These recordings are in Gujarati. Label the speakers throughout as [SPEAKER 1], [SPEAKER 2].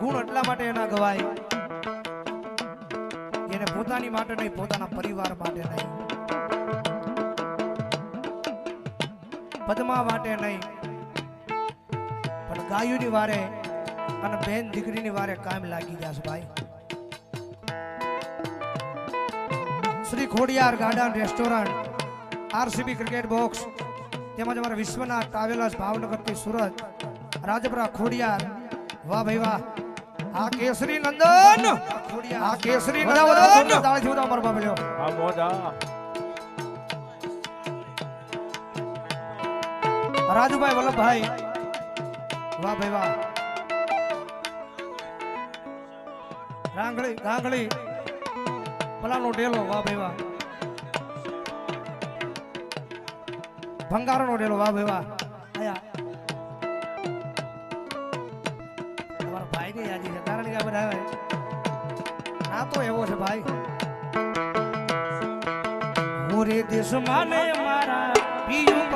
[SPEAKER 1] ગુણ એટલા માટે એના ગવાય, એને પોતાની માટે નહીં, પોતાના પરિવાર માટે નહીં. પદ્મા માટે નહીં. પણ ગાયુની વારે અને બેન દીકરીની વારે કામ લાગી જશે ભાઈ. Shri Khodiyar garden restaurant RCB cricket box તેમજ અમારા વિશ્વનાથ ટ્રાવેલર્સ ભાવનગરથી સુરત રાજપરા ખોડિયાર વાહ ભાઈ વાહ. આ કેસરી નંદન! આ કેસરી નંદન! તાળીથી બધા અમારો બાબલ્યો
[SPEAKER 2] આ મોજા.
[SPEAKER 1] રાજુભાઈ વલ્લભભાઈ વાહ ભાઈ વાહ. રાંગળી રાંગળી પલાનો ડેલો વાહ ભાઈ વાહ. ભંગારોનો ડેલો વાહ ભાઈ વાહ. આયા. તમારા ભાઈ ની યાદી છે કારણ કે આ બધા ના તો એવો છે ભાઈ. મોરે દેશ માને મારા પિયું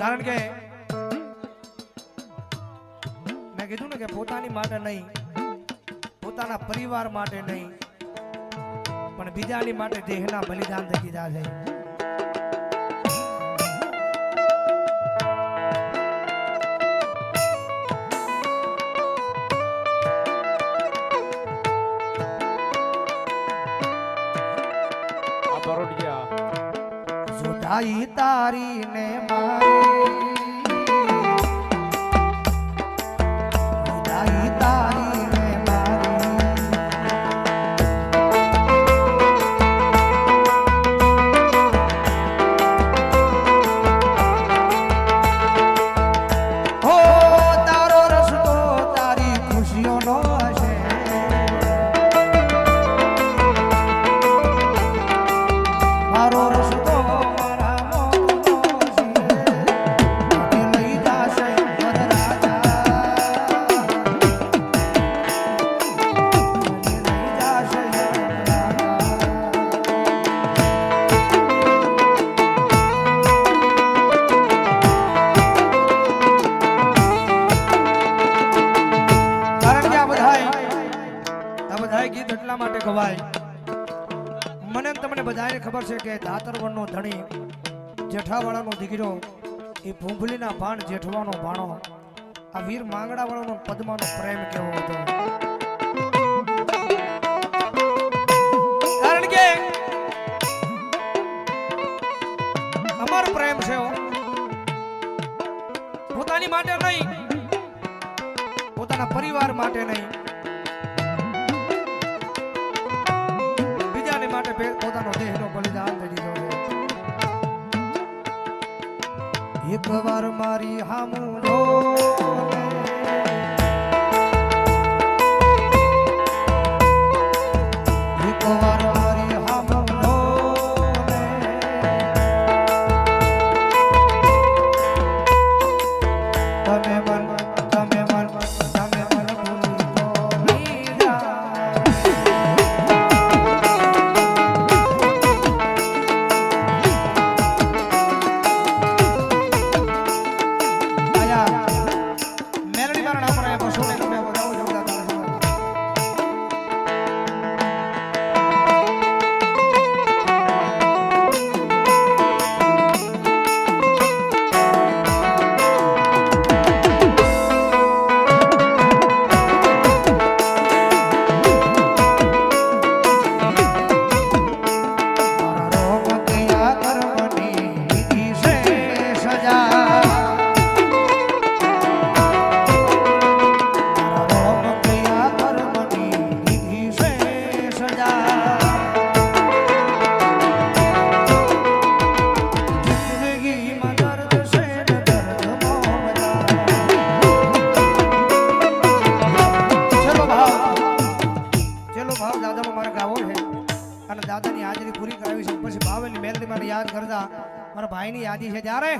[SPEAKER 1] કારણ કે મેં કીધું ને કે પોતાની માટે નહીં, પોતાના પરિવાર માટે નહીં, પણ બીજાની માટે દેહના બલિદાન થઈ દીધા છે જોડાઈ તારી ને મારી ખબર છે કે ધાતરવનનો ધણી, જેઠાવાળાનો દીકરો, એ ભૂંભલીના ભાણ જેઠવાનો ભાણો. આ વીર માંગડાવાળાનો પદ્માનો પ્રેમ કેવો હતો. કારણ કે અમારો પ્રેમ છે પોતાની માટે નહીં, પોતાના પરિવાર માટે નહીં. પોતાનો દેહનો બલિદાન દઈ દીધો છે એક વાર મારી હામું ભાઈની યાદી છે. ત્યારે